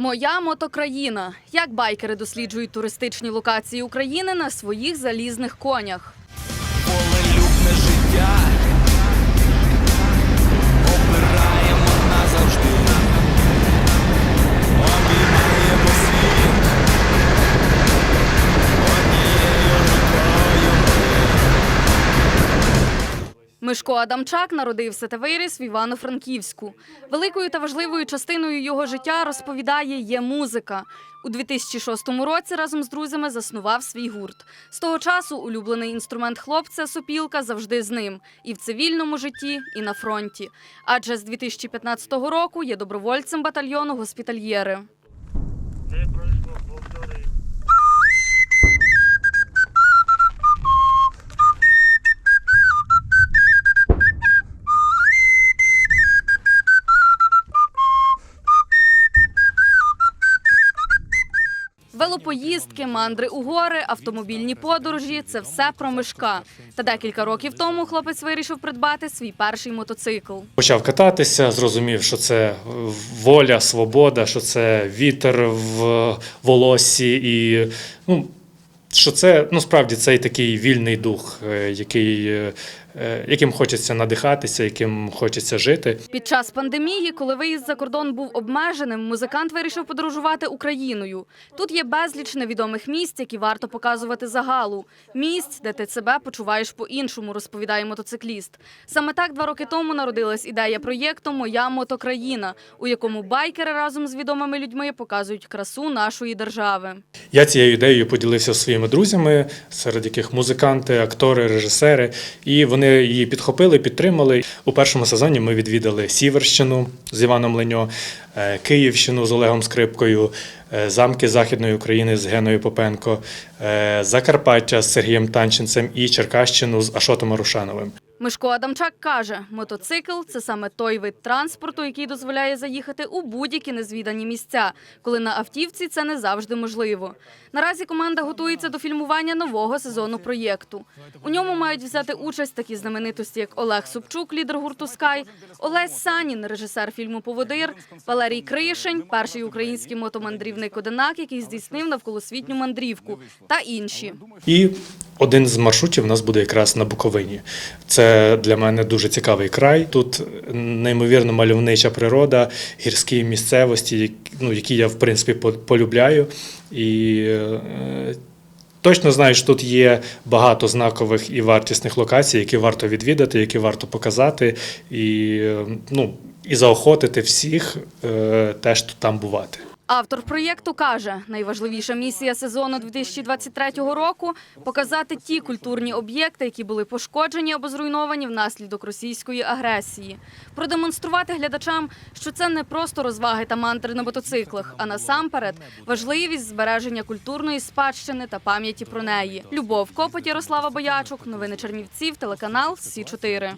Моя мотокраїна. Як байкери досліджують туристичні локації України на своїх залізних конях. Мишко Адамчак народився та виріс в Івано-Франківську. Великою та важливою частиною його життя розповідає є музика. У 2006 році разом з друзями заснував свій гурт. З того часу улюблений інструмент хлопця сопілка завжди з ним і в цивільному житті, і на фронті. Адже з 2015 року є добровольцем батальйону госпітальєри. Не пройшло Велопоїздки, мандри у гори, автомобільні подорожі це все про мишка. Та декілька років тому хлопець вирішив придбати свій перший мотоцикл. Почав кататися, зрозумів, що це воля, свобода, що це вітер в волосі, і ну, що це ну, справді цей такий вільний дух, е, який, е, яким хочеться надихатися, яким хочеться жити. Під час пандемії, коли виїзд за кордон був обмеженим, музикант вирішив подорожувати Україною. Тут є безліч невідомих місць, які варто показувати загалу. Місць, де ти себе почуваєш по-іншому, розповідає мотоцикліст. Саме так два роки тому народилась ідея проєкту Моя мотокраїна, у якому байкери разом з відомими людьми показують красу нашої держави. Я цією ідеєю поділився зі своїми друзями, серед яких музиканти, актори, режисери, і вони її підхопили, підтримали. У першому сезоні ми відвідали Сіверщину з Іваном Леньо, е, Київщину з Олегом Скрипкою, е, замки Західної України з Геною Попенко, е, Закарпаття з Сергієм Танченцем і Черкащину з Ашотом Арушановим. Мишко Адамчак каже, мотоцикл це саме той вид транспорту, який дозволяє заїхати у будь-які незвідані місця, коли на автівці це не завжди можливо. Наразі команда готується до фільмування нового сезону проєкту. У ньому мають взяти участь такі знаменитості, як Олег Собчук, лідер гурту Скай, Олесь Санін, режисер фільму Поводир, Валерій Кришень, перший український мотомандрівник одинак, який здійснив навколосвітню мандрівку, та інші. І один з маршрутів у нас буде якраз на Буковині. Це для мене дуже цікавий край. Тут неймовірно мальовнича природа, гірські місцевості, ну, які я в принципі по- полюбляю. І е, точно знаю, що тут є багато знакових і вартісних локацій, які варто відвідати, які варто показати, і, е, ну, і заохотити всіх е, теж там бувати. Автор проєкту каже, найважливіша місія сезону 2023 року показати ті культурні об'єкти, які були пошкоджені або зруйновані внаслідок російської агресії, продемонструвати глядачам, що це не просто розваги та мантри на мотоциклах, а насамперед важливість збереження культурної спадщини та пам'яті про неї. Любов Копоть, Ярослава Боячук, новини Чернівців, телеканал СІ 4